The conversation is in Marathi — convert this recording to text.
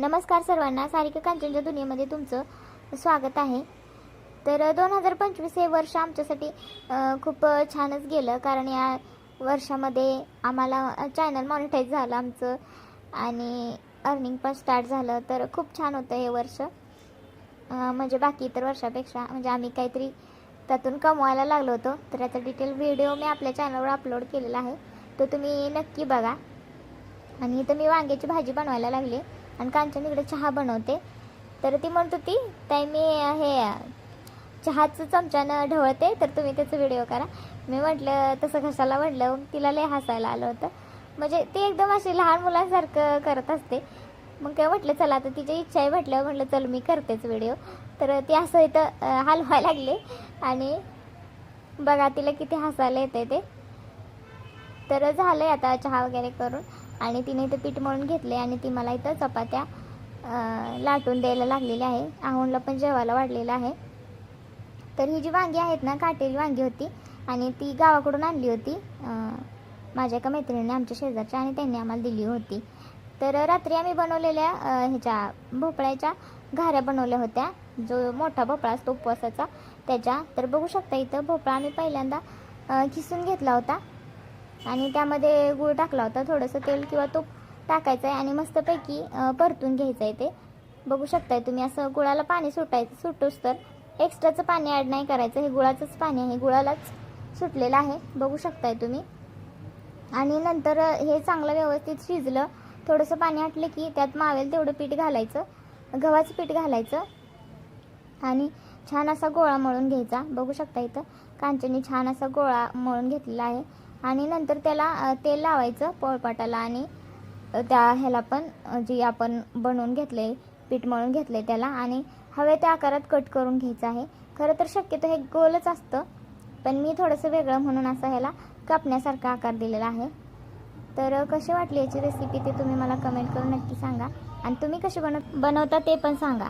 नमस्कार सर्वांना. सारिका कांचनच्या दुनियेमध्ये तुमचं स्वागत आहे. तर दोन हजार पंचवीस हे वर्ष आमच्यासाठी खूप छानच गेलं. कारण या वर्षामध्ये आम्हाला चॅनल मॉनिटाईज झालं आमचं आणि अर्निंग पण स्टार्ट झालं. तर खूप छान होतं हे वर्ष. म्हणजे बाकी इतर वर्षापेक्षा म्हणजे आम्ही काहीतरी त्यातून कमवायला लागलो होतो. तर याचा डिटेल व्हिडिओ मी आपल्या चॅनलवर अपलोड केलेला आहे. तो तुम्ही नक्की बघा. आणि इथं मी वांग्याची भाजी बनवायला लागली. आणि कांचन इकडे चहा बनवते. तर ती म्हणत होती ताई मी हे चहाचं चमच्यानं ढवळते तर तुम्ही त्याचा व्हिडिओ करा. मी म्हटलं तसं कशाला? म्हटलं तिला लय हसायला आलं होतं. म्हणजे ती एकदम अशी लहान मुलांसारखं करत असते. मग काय म्हटलं चला आता तिची इच्छा आहे म्हटलं म्हटलं चल मी करतेच व्हिडिओ. तर ती असं इथं हलवायला लागले. आणि बघा तिला किती हसायला येते ते. तर झालं आहे आता चहा वगैरे करून. आणि तिने इथं पीठ मळून घेतले आणि ती मला इथं चपात्या लाटून द्यायला लागलेल्या आहे. आहोंला पण जेवायला वाढलेलं आहे. तर ही जी वांगी आहेत ना काटेरी वांगी होती आणि ती गावाकडून आणली होती माझ्या एका मैत्रिणीने आमच्या शेजारच्या आणि त्यांनी आम्हाला दिली होती. तर रात्री आम्ही बनवलेल्या ह्याच्या भोपळ्याच्या घाऱ्या बनवल्या होत्या. जो मोठा भोपळा असतो उपवासाचा त्याच्या. तर बघू शकता इथं भोपळा आम्ही पहिल्यांदा खिसून किसून घेतला होता. आणि त्यामध्ये गूळ टाकला होता थोडंसं तेल किंवा तूप टाकायचं आहे आणि मस्तपैकी परतून घ्यायचं आहे ते. बघू शकताय तुम्ही असं गुळाला पाणी सुटायचं सुटूस तर एक्स्ट्राचं पाणी ॲड नाही करायचं हे गुळाचंच पाणी आहे गुळालाच सुटलेलं आहे बघू शकताय तुम्ही. आणि नंतर हे चांगलं व्यवस्थित शिजलं थोडंसं पाणी आटलं की त्यात मावेल तेवढं पीठ घालायचं गव्हाचं पीठ घालायचं. आणि छान असा गोळा मळून घ्यायचा बघू शकता इथं. कांचनी छान असा गोळा मळून घेतलेला आहे. आणि नंतर त्याला तेल लावायचं पोळपाटाला आणि त्या ह्याला पण जी आपण बनवून घेतले पीठ मळून घेतले त्याला आणि हवे त्या आकारात कट करून घ्यायचं आहे. खरं तर शक्यतो हे गोलच असतं पण मी थोडंसं वेगळं म्हणून असं ह्याला कापण्यासारखा आकार दिलेला आहे. तर कशी वाटली याची रेसिपी ते तुम्ही मला कमेंट करून नक्की सांगा. आणि तुम्ही कशी बनव बनवता ते पण सांगा.